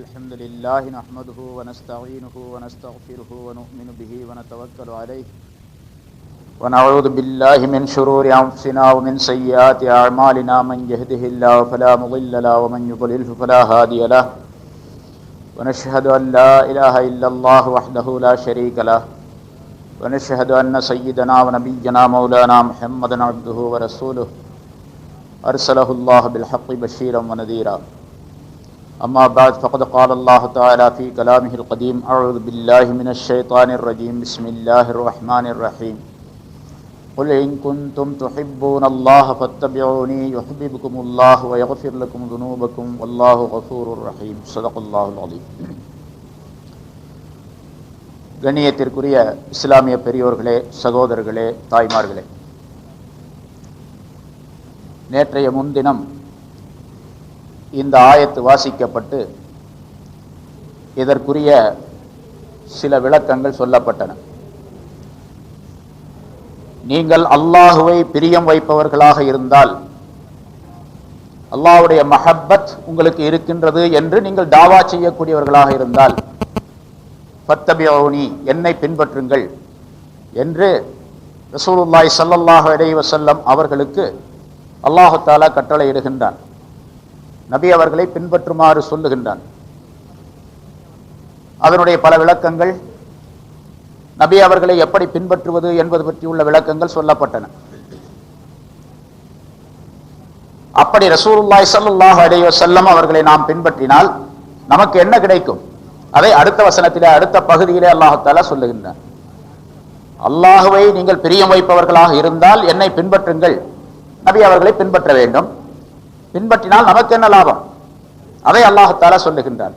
الحمد لله نحمده ونستعينه ونستغفره ونؤمن به ونتوكل عليه ونعوذ بالله من شرور أنفسنا ومن سيئات أعمالنا من يهده الله فلا مضل له ومن يضلله فلا هادي له ونشهد أن لا إله إلا الله وحده لا شريك له ونشهد أن سيدنا ونبينا مولانا محمدا عبده ورسوله أرسله الله بالحق بشيرا ونذيرا أما بعد فقد قال الله تعالى في كلامه القديم أعوذ بالله من الشيطان الرجيم بسم الله الرحمن الرحيم قل إن كنتم تحبون الله فاتبعوني يحببكم الله ويغفر لكم ذنوبكم والله غفور رحيم صدق الله العظيم கண்ணியத்திற்குரிய இஸ்லாமிய பெரியோர்களே சகோதரர்களே தாய்மார்களே நேற்றைய முன்தினம் இந்த ஆயத்து வாசிக்கப்பட்டு இதற்குரிய சில விளக்கங்கள் சொல்லப்பட்டன. நீங்கள் அல்லாஹுவை பிரியம் வைப்பவர்களாக இருந்தால் அல்லாஹுடைய மஹப்பத் உங்களுக்கு இருக்கின்றது என்று நீங்கள் தாவா செய்யக்கூடியவர்களாக இருந்தால் பத்தபியோனி என்னை பின்பற்றுங்கள் என்று ரசூலுல்லாய் ஸல்லல்லாஹு இடைவசல்லம் அவர்களுக்கு அல்லாஹு தாலா கட்டளை இடுகின்றான் நபி அவர்களை பின்பற்றுமாறு சொல்லுகின்றான். அதனுடைய பல விளக்கங்கள் நபி அவர்களை எப்படி பின்பற்றுவது என்பது பற்றியுள்ள விளக்கங்கள் சொல்லப்பட்டன. அப்படி ரசூலுல்லாய் சல்லுல்லாஹ் அலைஹி செல்லம் அவர்களை நாம் பின்பற்றினால் நமக்கு என்ன கிடைக்கும்? அதை அடுத்த வசனத்திலே அடுத்த பகுதியிலே அல்லாஹால சொல்லுகின்றார் அல்லாஹுவை நீங்கள் பிரியம் வைப்பவர்களாக இருந்தால் என்னை பின்பற்றுங்கள். நபி அவர்களை பின்பற்ற வேண்டும். பின்பற்றினால் நமக்கு என்ன லாபம்? அதை அல்லாஹத்தால சொல்லுகின்றான்.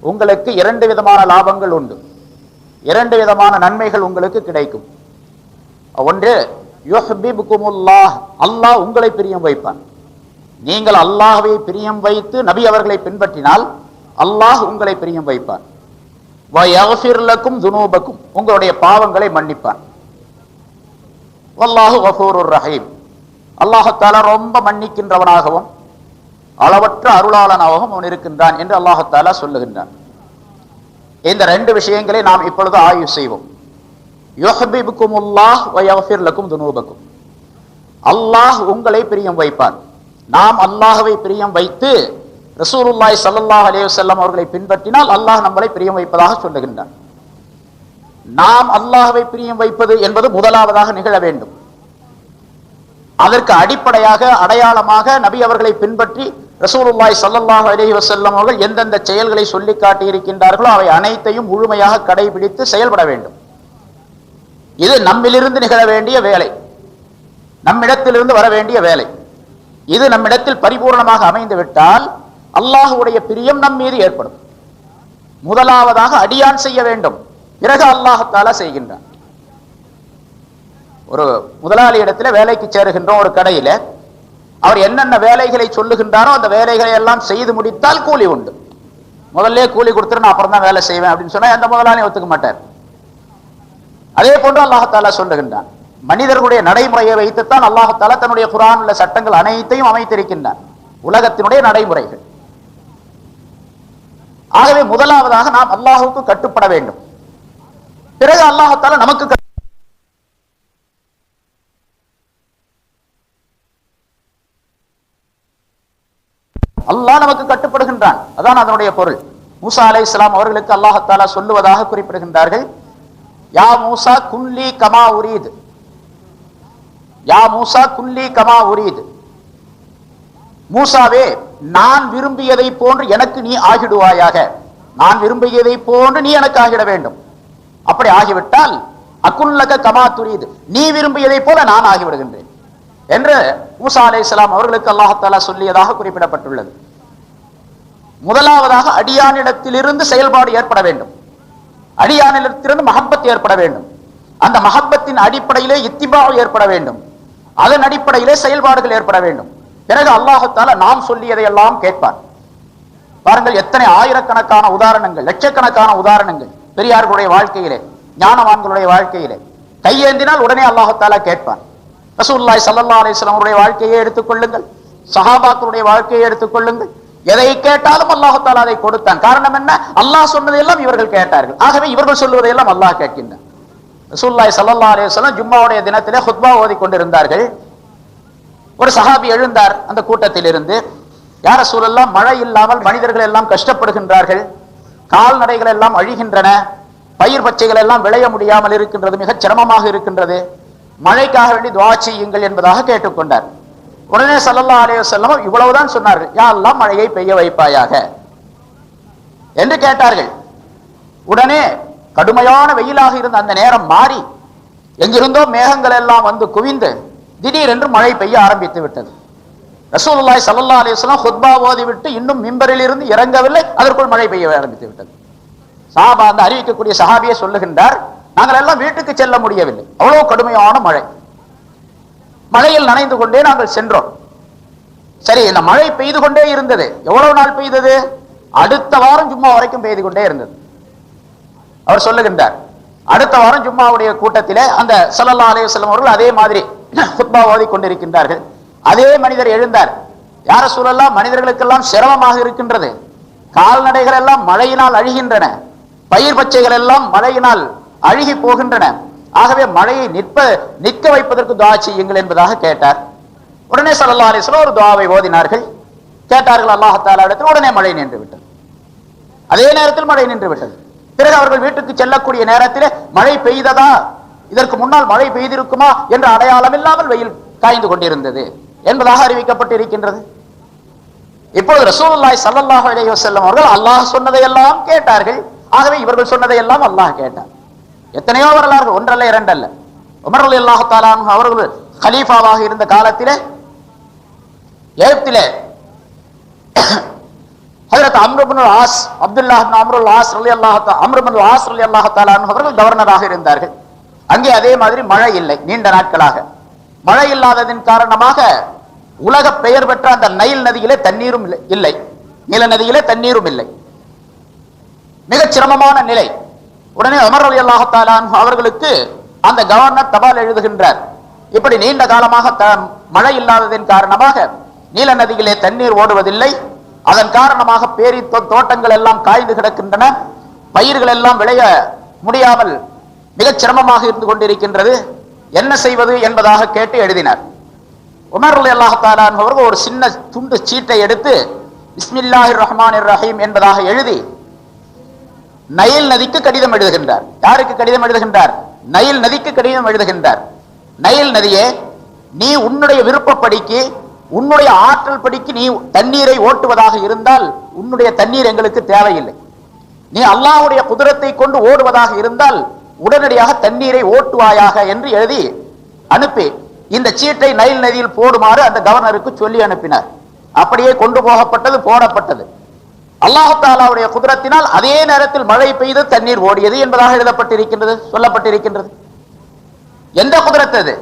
உங்களுக்கு இரண்டு விதமான லாபங்கள் உண்டு. இரண்டு விதமான நன்மைகள் உங்களுக்கு கிடைக்கும். ஒன்று யுஹ்பிபுக்குமுல்லாஹ் அல்லாஹ் உங்களை பிரியம் வைப்பான். நீங்கள் அல்லாஹவை பிரியம் வைத்து நபி அவர்களை பின்பற்றினால் அல்லாஹ் உங்களை பிரியம் வைப்பான். வயஃபிர்லக்கும் துனூபக்கும். உங்களுடைய பாவங்களை மன்னிப்பான். வல்லாஹு வஃபூருர் ரஹீம். அல்லாஹத்தால ரொம்ப மன்னிக்கின்றவனாகவும் அளவற்ற அருளாளனாகவும் அவன் இருக்கின்றான் என்று அல்லாஹத்தாலா சொல்லுகின்றான். இந்த ரெண்டு விஷயங்களை நாம் இப்பொழுது ஆய்வு செய்வோம். யுஹபிபுக்குமுல்லாஹ் வயஃபிர் லக்கும் துனூபக்கும் அல்லாஹ் உங்களை பிரியம் வைப்பான். நாம் அல்லாஹவை பிரியம் வைத்து ரசூலுல்லாய் சல்லாஹ் அலைஹி அவர்களை பின்பற்றினால் அல்லாஹ் நம்மளை பிரியம் வைப்பதாக சொல்லுகின்றான். நாம் அல்லாஹவை பிரியம் வைப்பது என்பது முதலாவதாக நிகழ வேண்டும். அதற்கு அடிப்படையாக அடையாளமாக நபி அவர்களை பின்பற்றி ரசூலுல்லாய் சல்லாஹ் அலைஹி வசல்லம் அவர்கள் எந்தெந்த செயல்களை சொல்லி காட்டி இருக்கின்றார்களோ அவை அனைத்தையும் முழுமையாக கடைபிடித்து செயல்பட வேண்டும். இது நம்மிலிருந்து நிகழ வேண்டிய வேலை. நம்மிடத்திலிருந்து வர வேண்டிய வேலை. இது நம்மிடத்தில் பரிபூர்ணமாக அமைந்து விட்டால் அல்லாஹுடைய பிரியம் நம் மீது ஏற்படும். முதலாவதாக அடியான் செய்ய வேண்டும். பிறகு அல்லாஹத்தாலா செய்கின்றான். ஒரு முதலாளி இடத்துல வேலைக்கு சேருகின்றோம் ஒரு கடையில அவர் என்னென்ன வேலைகளை சொல்லுகின்றாரோ அந்த வேலைகளை எல்லாம் செய்து முடித்தால் கூலி உண்டு. முதல்ல கூலி கொடுத்துட்டு நான் அப்புறம் தான் வேலை செய்வேன் அப்படின்னு சொன்னா எந்த முதலாளியும் ஒத்துக்க மாட்டார். அதே போன்று அல்லாஹாலா சொல்லுகின்றான். மனிதர்களுடைய நடைமுறையை வைத்துத்தான் அல்லாஹாலா தன்னுடைய குரான் சட்டங்கள் அனைத்தையும் அமைத்திருக்கின்றான் உலகத்தினுடைய நடைமுறைகள். ஆகவே முதலாவதாக நாம் அல்லாஹுக்கு கட்டுப்பட வேண்டும். பிறகு அல்லாஹால நமக்கு அல்லாஹ் கட்டுப்படுகின்றான். அதான் அதனுடைய பொருள். மூசா அலை இஸ்லாம் அவர்களுக்கு அல்லாஹாலா சொல்லுவதாக குறிப்பிடுகின்றார்கள். யா மூசா குன்லி கமா உரீது. யா மூசா குன்லி கமா உரீது. மூசாவே நான் விரும்பியதை போன்று எனக்கு நீ ஆகிடுவாயாக. நான் விரும்பியதை போன்று நீ எனக்கு ஆகிட வேண்டும். அப்படி ஆகிவிட்டால் அக்குல்லக கமா துரியுது நீ விரும்பியதை போல நான் ஆகிவிடுகின்றேன். என்று மூசா அலே இஸ்லாம் அவர்களுக்கு அல்லாஹாலா சொல்லியதாக குறிப்பிடப்பட்டுள்ளது. முதலாவதாக அடியானிடத்திலிருந்து செயல்பாடு ஏற்பட வேண்டும். அடியானிடத்திலிருந்து மகப்பத் ஏற்பட வேண்டும். அந்த மகப்பத்தின் அடிப்படையிலே இத்திபாவம் ஏற்பட வேண்டும். அதன் அடிப்படையிலே செயல்பாடுகள் ஏற்பட வேண்டும். பிறகு அல்லாஹத்தால நாம் சொல்லியதை எல்லாம் கேட்பார். பாருங்கள் எத்தனை ஆயிரக்கணக்கான உதாரணங்கள் லட்சக்கணக்கான உதாரணங்கள் பெரியார்களுடைய வாழ்க்கையிலே ஞானவான்களுடைய வாழ்க்கையிலே. கையேந்தினால் உடனே அல்லாஹத்தாலா கேட்பான் ரசூல்லாய் சல்லா அலிஸ்லாமுடைய அவருடைய வாழ்க்கையை எடுத்துக்கொள்ளுங்கள் சஹாபாக்களுடைய வாழ்க்கையை எடுத்துக்கொள்ளுங்கள் எதை கேட்டாலும் அல்லாஹால அதை கொடுத்தான். காரணம் என்ன? அல்லாஹ் சொன்னதையெல்லாம் இவர்கள் கேட்டார்கள். ஆகவே இவர்கள் சொல்லுவதையெல்லாம் அல்லாஹ் கேட்கின்றான். ரசூலுல்லாஹி ஸல்லல்லாஹு அலைஹி ஜும்மாவுடைய தினத்திலே ஹுத்பா ஓதி கொண்டிருந்தார்கள். ஒரு சஹாபி எழுந்தார் அந்த கூட்டத்தில் இருந்து யார சூழல்லாம் மழை இல்லாமல் மனிதர்கள் எல்லாம் கஷ்டப்படுகின்றார்கள். கால்நடைகள் எல்லாம் அழிகின்றன. பயிர் பச்சைகள் எல்லாம் விளைய முடியாமல் இருக்கின்றது. மிகச் சிரமமாக இருக்கின்றது. மழைக்காக வேண்டி துவா செய்யுங்கள் என்பதாக கேட்டுக்கொண்டார். உடனே சல்லல்லா அலைய வஸல்லம் இவ்வளவுதான் சொன்னார்கள். யாரெல்லாம் மழையை பெய்ய வைப்பாயாக. என்று கேட்டார்கள். உடனே கடுமையான வெயிலாக இருந்த அந்த நேரம் மாறி எங்கிருந்தோ மேகங்கள் எல்லாம் வந்து குவிந்து திடீரென்று மழை பெய்ய ஆரம்பித்து விட்டது. ரசூல்லாய் சல்லா அலிஸ்லாம் ஹுத்பா ஓதிவிட்டு இன்னும் மிம்பரில் இருந்து இறங்கவில்லை அதற்குள் மழை பெய்ய ஆரம்பித்து விட்டது. சாபா அந்த அறிவிக்கக்கூடிய சஹாபியை சொல்லுகின்றார் நாங்கள் எல்லாம் வீட்டுக்கு செல்ல முடியவில்லை. அவ்வளவு கடுமையான மழை. மழையில் நனைந்து கொண்டே நாங்கள் சென்றோம். சரி இந்த மழை பெய்து கொண்டே இருந்தது. எவ்வளவு நாள் பெய்தது? அடுத்த வாரம் ஜும்மா வரைக்கும் பெய்து கொண்டே இருந்தது. அவர் சொல்லுகின்றார் அடுத்த வாரம் ஜும்மாவுடைய கூட்டத்திலே அந்த சல்லல்லா அலைஹி வஸல்லம் அவர்கள் அதே மாதிரி ஹுத்பா ஓதி கொண்டிருக்கின்றார்கள். அதே மனிதர் எழுந்தார். யார சூழலாம் மனிதர்களுக்கெல்லாம் சிரமமாக இருக்கின்றது. கால்நடைகள் எல்லாம் மழையினால் அழிகின்றன. பயிர் பச்சைகள் எல்லாம் மழையினால் அழுகி போகின்றன. ஆகவே மழையை நிற்ப நிற்க வைப்பதற்கு துவா செய்யுங்கள் என்பதாக கேட்டார். உடனே சல்லா அலைஹி ஒரு துவாவை ஓதினார்கள். கேட்டார்கள் அல்லாஹ் இடத்தில் உடனே மழை நின்று விட்டது. அதே நேரத்தில் மழை நின்று விட்டது. பிறகு அவர்கள் வீட்டுக்கு செல்லக்கூடிய நேரத்தில் மழை பெய்ததா? இதற்கு முன்னால் மழை பெய்திருக்குமா? என்ற அடையாளம் இல்லாமல் வெயில் காய்ந்து கொண்டிருந்தது என்பதாக அறிவிக்கப்பட்டிருக்கின்றது. இப்பொழுது ரசூலுல்லாஹி சல்லாஹ் அலைவசல்லம் அவர்கள் அல்லாஹ் சொன்னதையெல்லாம் கேட்டார்கள். ஆகவே இவர்கள் சொன்னதையெல்லாம் அல்லாஹ் கேட்டார் எத்தனையோ வரலாறு ஒன்றல்ல இரண்டல்ல. உமர் ரலியல்லாஹு அவர்கள் ஹலீஃபாவாக இருந்த காலத்திலே எகிப்திலே ஆஸ் அப்துல்லாஹ் அம்ருல் ஆஸ் ரலியல்லாஹு அல்லாஹ் அம்ரு ஆஸ் அவர்கள் கவர்னராக இருந்தார்கள். அங்கே அதே மாதிரி மழை இல்லை நீண்ட நாட்களாக. மழை இல்லாததின் காரணமாக உலக பெயர் பெற்ற அந்த நைல் நதியிலே தண்ணீரும் இல்லை- இல்லை. நீல நதியிலே தண்ணீரும் இல்லை. மிகச் சிரமமான நிலை. உடனே அமர் அலி அல்லாஹாலான் அவர்களுக்கு அந்த கவர்னர் தபால் எழுதுகின்றார். இப்படி நீண்ட காலமாக த- மழை இல்லாததின் காரணமாக நீல நதியிலே தண்ணீர் ஓடுவதில்லை. அதன் காரணமாக பேரி தோட்டங்கள் எல்லாம் காய்ந்து கிடக்கின்றன. பயிர்கள் எல்லாம் விளைய முடியாமல் மிகச் சிரமமாக இருந்து கொண்டிருக்கின்றது. என்ன செய்வது என்பதாக கேட்டு எழுதினார். உமர் அலி அல்லாஹாலான் அவர்கள் ஒரு சின்ன துண்டு சீட்டை எடுத்து பிஸ்மில்லாஹிர் ரஹ்மான் ரஹீம் என்பதாக எழுதி நைல் நதிக்கு கடிதம் எழுதுகின்றார். யாருக்கு கடிதம் எழுதுகின்றார்? நைல் நதிக்கு கடிதம் எழுதுகின்றார். நைல் நதியே நீ உன்னுடைய விருப்பப்படிக்கு உன்னுடைய ஆற்றல் படிக்கு நீ தண்ணீரை ஓட்டுவதாக இருந்தால் உன்னுடைய தண்ணீர் எங்களுக்கு தேவையில்லை. நீ அல்லாஹுடைய குதிரத்தை கொண்டு ஓடுவதாக இருந்தால் உடனடியாக தண்ணீரை ஓட்டுவாயாக என்று எழுதி அனுப்பி இந்த சீட்டை நைல் நதியில் போடுமாறு அந்த கவர்னருக்கு சொல்லி அனுப்பினார். அப்படியே கொண்டு போகப்பட்டது போடப்பட்டது. அல்லாஹாலாவுடைய குதிரத்தினால் அதே நேரத்தில் மழை பெய்து தண்ணீர் ஓடியது என்பதாக எழுதப்பட்டிருக்கின்றது சொல்லப்பட்டிருக்கின்றது. எந்த குதிரத்து அது?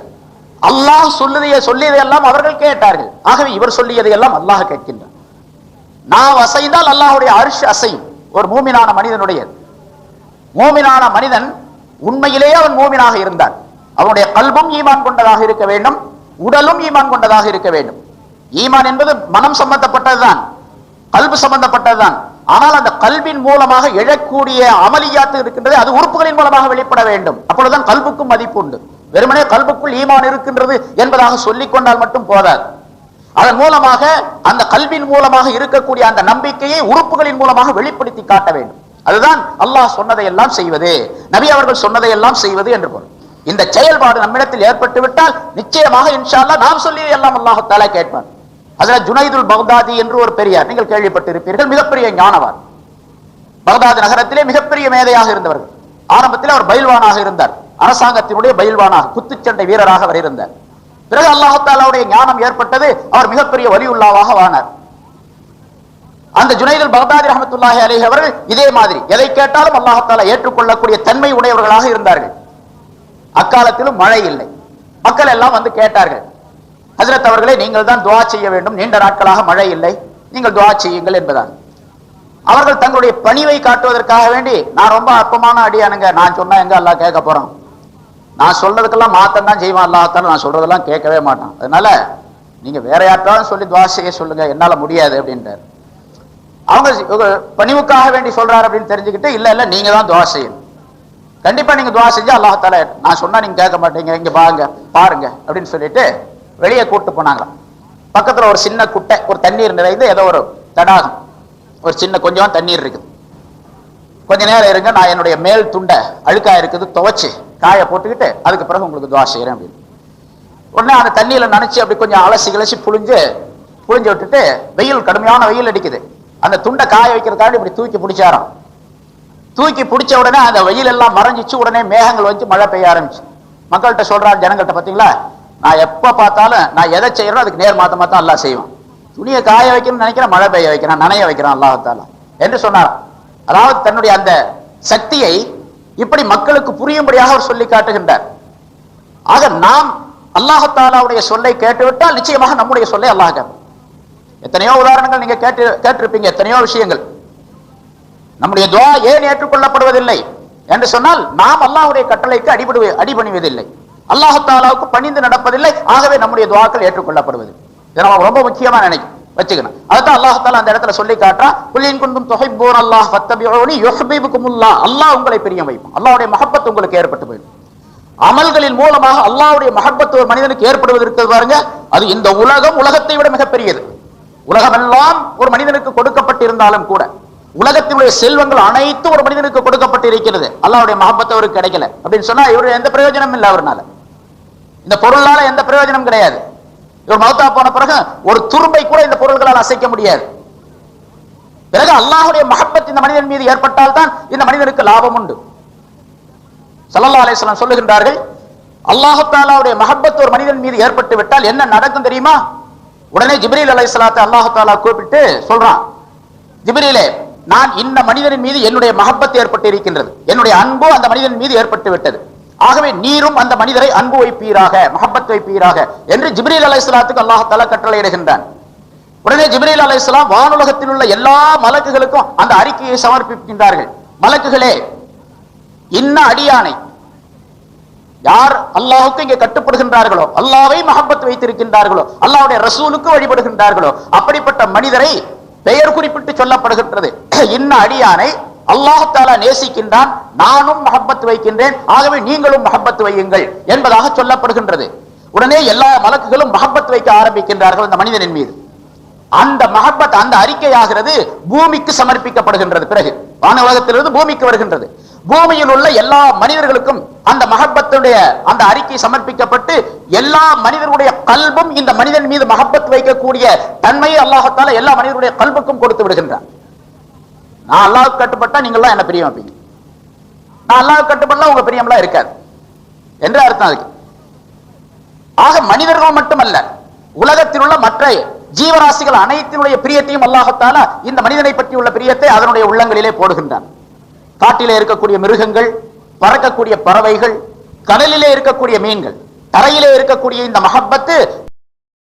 அல்லாஹ் சொல்லுதைய சொல்லியதையெல்லாம் அவர்கள் கேட்டார்கள். ஆகவே இவர் சொல்லியதையெல்லாம் அல்லாஹ் கேட்கின்றார் நான் அசைந்தால் அல்லாஹுடைய அரிஷ் அசையும். ஒரு மூமினான மனிதனுடையது. மூமினான மனிதன் உண்மையிலேயே அவன் மூமினாக இருந்தான். அவனுடைய கல்பும் ஈமான் கொண்டதாக இருக்க வேண்டும். உடலும் ஈமான் கொண்டதாக இருக்க வேண்டும். ஈமான் என்பது மனம் சம்பந்தப்பட்டதுதான். கல்பு சம்பந்தப்பட்டதுதான். ஆனால் அந்த கல்வின் மூலமாக எழக்கூடிய அமளியாத்து இருக்கின்றது அது உறுப்புகளின் மூலமாக வெளிப்பட வேண்டும். அப்பொழுதுதான் கல்புக்கும் மதிப்பு உண்டு. வெறுமனே கல்புக்குள் ஈமான் இருக்கின்றது என்பதாக சொல்லிக் கொண்டால் மட்டும் போதாது. அதன் மூலமாக அந்த கல்வின் மூலமாக இருக்கக்கூடிய அந்த நம்பிக்கையை உறுப்புகளின் மூலமாக வெளிப்படுத்தி காட்ட வேண்டும். அதுதான் அல்லாஹ் சொன்னதையெல்லாம் செய்வது நபி அவர்கள் சொன்னதையெல்லாம் செய்வது என்று பொருள். இந்த செயல்பாடு நம்மிடத்தில் ஏற்பட்டு விட்டால் நிச்சயமாக இன்ஷால்லா நாம் சொல்லி எல்லாம் அல்லாஹ் கேட்பான். அதுல ஜுனைதுல் பக்தாதி என்று ஒரு பெரியார். நீங்கள் கேள்விப்பட்டிருப்பீர்கள் மிகப்பெரிய ஞானவர் பகதாத் நகரத்திலே மிகப்பெரிய மேதையாக இருந்தவர்கள். ஆரம்பத்தில் அவர் பயில்வானாக இருந்தார். அரசாங்கத்தினுடைய பயில்வானாக குத்துச்சண்டை வீரராக அவர் இருந்தார். பிறகு அல்லாஹத்தாலாவுடைய ஞானம் ஏற்பட்டது அவர் மிகப்பெரிய வலியுல்லாவாக வானார். அந்த ஜுனைதுல் பகதாதி ரஹமத்துல்லாஹி அலைஹி அவர்கள் இதே மாதிரி எதை கேட்டாலும் அல்லாஹத்தாலா ஏற்றுக்கொள்ளக்கூடிய தன்மை உடையவர்களாக இருந்தார்கள். அக்காலத்திலும் மழை இல்லை. மக்கள் எல்லாம் வந்து கேட்டார்கள் ஹஜரத் அவர்களே நீங்கள் தான் துவா செய்ய வேண்டும். நீண்ட நாட்களாக மழை இல்லை. நீங்கள் துவா செய்யுங்கள் என்பதான் அவர்கள் தங்களுடைய பணிவை காட்டுவதற்காக வேண்டி நான் ரொம்ப அற்பமான அடியானுங்க. நான் சொன்னா எங்க அல்லாஹ் கேட்க போறோம் நான் சொல்றதுக்கெல்லாம் மாத்தம் தான் செய்வான். அல்லாஹால நான் சொல்றதெல்லாம் கேட்கவே மாட்டான். அதனால நீங்க வேற யார்ட்டாலும் சொல்லி துவா செய்ய சொல்லுங்க. என்னால முடியாது அப்படின்றார். அவங்க பணிவுக்காக வேண்டி சொல்றாரு அப்படின்னு தெரிஞ்சுக்கிட்டு இல்ல இல்ல நீங்க தான் துவா செய்யணும். கண்டிப்பா நீங்க துவா செஞ்சு அல்லாஹால நான் சொன்னா நீங்க கேட்க மாட்டீங்க. இங்க பாருங்க பாருங்க அப்படின்னு சொல்லிட்டு வெளியே கூப்பிட்டு போனாங்க. பக்கத்தில் ஒரு சின்ன குட்டை ஒரு தண்ணீர் நிறைந்து ஏதோ ஒரு தடாகம். ஒரு சின்ன கொஞ்சம் தண்ணீர் இருக்குது. கொஞ்ச நேரம் இருங்க நான் என்னுடைய மேல் துண்டை அழுக்காக இருக்குது துவைச்சி காய போட்டுக்கிட்டு அதுக்கு பிறகு உங்களுக்கு துவா செய்கிறேன் அப்படின்னு. உடனே அந்த தண்ணியில் நினச்சி அப்படி கொஞ்சம் அலசி கிளசி புழிஞ்சு புழிஞ்சு விட்டுட்டு வெயில் கடுமையான வெயில் அடிக்குது. அந்த துண்டை காய வைக்கிறதுக்காண்டி இப்படி தூக்கி பிடிச்சாராம். தூக்கி பிடிச்ச உடனே அந்த வெயில் எல்லாம் மறைஞ்சிச்சு உடனே மேகங்கள் வந்து மழை பெய்ய ஆரம்பிச்சு. மக்கள்கிட்ட சொல்றாரு ஜனங்கள்ட்ட பார்த்தீங்களா நான் எப்ப பார்த்தாலும் நான் எதை செய்யறோ அதுக்கு நேர் மாத்தமா தான் எல்லாம் செய்வேன். துணியை காய வைக்கணும்னு நினைக்கிறேன் மழை பெய்ய வைக்கிறான் நனைய வைக்கிறான் அல்லாஹத்தால என்று சொன்னார். அதாவது தன்னுடைய அந்த சக்தியை இப்படி மக்களுக்கு புரியும்படியாக அவர் சொல்லி காட்டுகின்றார். ஆக நாம் அல்லாஹத்தாலாவுடைய சொல்லை கேட்டுவிட்டால் நிச்சயமாக நம்முடைய சொல்லை அல்லாஹ் எத்தனையோ உதாரணங்கள் நீங்க கேட்டு கேட்டிருப்பீங்க எத்தனையோ விஷயங்கள். நம்முடைய துவா ஏன் ஏற்றுக்கொள்ளப்படுவதில்லை? என்று சொன்னால் நாம் அல்லாஹுடைய கட்டளைக்கு அடிபடு அடிபணிவதில்லை. அல்லாஹத்தாலாவுக்கு பணிந்து நடப்பதில்லை. ஆகவே நம்முடைய துவாக்கள் ஏற்றுக்கொள்ளப்படுவது. இதை நம்ம ரொம்ப முக்கியமா நினைக்கும் வச்சுக்கணும். அதுதான் அல்லாஹ் அந்த இடத்துல சொல்லி காட்டுறான் குண்டும் தொகை போர் அல்லாஹ் ஃபத்தபியூனி யுஹ்பிபுக்குமுல்லாஹ் அல்லாஹ் உங்களை பிரிய வைப்பான். அல்லாவுடைய மகப்பத்து உங்களுக்கு ஏற்பட்டு போயிடும். அமல்களின் மூலமாக அல்லாவுடைய மகப்பத்து ஒரு மனிதனுக்கு ஏற்படுவதற்கு பாருங்க. அது இந்த உலகம் உலகத்தை விட மிகப்பெரியது உலகமெல்லாம் ஒரு மனிதனுக்கு கொடுக்கப்பட்டிருந்தாலும் கூட உலகத்தினுடைய செல்வங்கள் அனைத்தும் ஒரு மனிதனுக்கு கொடுக்கப்பட்டு இருக்கிறது அல்லாவுடைய மஹப்பத் அவருக்கு கிடைக்கல. அப்படின்னு சொன்னா இவரு எந்த பிரயோஜனமும் இல்லை அவர்னால. இந்த பொருளால எந்த பிரயோஜனம் கிடையாது. இவர் மௌத்தா போன பிறகு ஒரு துரும்பை கூட இந்த பொருள்களால் அசைக்க முடியாது. பிறகு அல்லாஹுடைய மகப்பத் இந்த மனிதன் மீது ஏற்பட்டால் தான் இந்த மனிதனுக்கு லாபம் உண்டு. சல்லா அலைஹி சொல்லுகின்றார்கள் அல்லாஹ் தஆலாவுடைய மஹப்பத் ஒரு மனிதன் மீது ஏற்பட்டு விட்டால் என்ன நடக்கும் தெரியுமா? உடனே ஜிப்ரீல் அலைஹிஸ்ஸலாத்தை அல்லாஹ் தஆலா கூப்பிட்டு சொல்றான் ஜிப்ரீலே நான் இந்த மனிதனின் மீது என்னுடைய மஹப்பத் ஏற்பட்டு இருக்கின்றது என்னுடைய அன்பு அந்த மனிதன் மீது ஏற்பட்டு விட்டது. ஆகவே நீரும் அந்த மனிதரை அன்பு வைப்பீராக மஹப்பத் வைப்பீராக என்று ஜிப்ரீல் அலைஹிஸ்ஸலாத்துக்கு அல்லாஹ் தஆலா கட்டளையிடுகின்றான். உடனே ஜிப்ரீல் அலைஹிஸ்ஸலாம் வானுலகத்தில் உள்ள எல்லா மலக்குகளுக்கும் அந்த அறிக்கையை சமர்ப்பிக்கின்றார்கள். மலக்குகளே இன்ன அடியானை யார் அல்லாஹுக்கு இங்கே கட்டுப்படுகின்றார்களோ அல்லாவை மஹப்பத் வைத்திருக்கின்றார்களோ அல்லாவுடைய ரசூலுக்கு வழிபடுகின்றார்களோ அப்படிப்பட்ட மனிதரை பெயர் குறிப்பிட்டு சொல்லப்படுகின்றது. இன்ன அடியானை அல்லாஹால நேசிக்கின்றான் நானும் மஹப்பத் வைக்கின்றேன் ஆகவே நீங்களும் மஹப்பத் வையுங்கள் என்பதாக சொல்லப்படுகின்றது. உடனே எல்லா மலக்குகளும் மஹப்பத் வைக்க ஆரம்பிக்கின்றார்கள் அந்த மனிதனின் மீது. அந்த மஹப்பத் அந்த அறிக்கையாகிறது பூமிக்கு சமர்ப்பிக்கப்படுகின்றது. பிறகு வானவலகத்திலிருந்து பூமிக்கு வருகின்றது. பூமியில் உள்ள எல்லா மனிதர்களுக்கும் அந்த மஹப்பத்துடைய அந்த அறிக்கை சமர்ப்பிக்கப்பட்டு எல்லா மனிதர்களுடைய கல்பும் இந்த மனிதன் மீது மஹப்பத் வைக்கக்கூடிய தன்மையை அல்லாஹத்தால எல்லா மனிதருடைய கல்புக்கும் கொடுத்து விடுகின்றார் நான் அல்லாவுக்கு கட்டுப்பட்டா நீங்க எல்லாம் என்ன பிரியம் வைப்பீங்க நான் அல்லாவுக்கு கட்டுப்படலாம் உங்க பிரியம்லாம் இருக்காது. என்று அர்த்தம் அதுக்கு? ஆக மனிதர்கள் மட்டுமல்ல உலகத்தில் உள்ள மற்ற ஜீவராசிகள் அனைத்தினுடைய பிரியத்தையும் அல்லாஹத்தால இந்த மனிதனை பற்றி உள்ள பிரியத்தை அதனுடைய உள்ளங்களிலே போடுகின்றான். காட்டிலே இருக்கக்கூடிய மிருகங்கள் பறக்கக்கூடிய பறவைகள் கடலிலே இருக்கக்கூடிய மீன்கள் தரையிலே இருக்கக்கூடிய இந்த மஹப்பத்து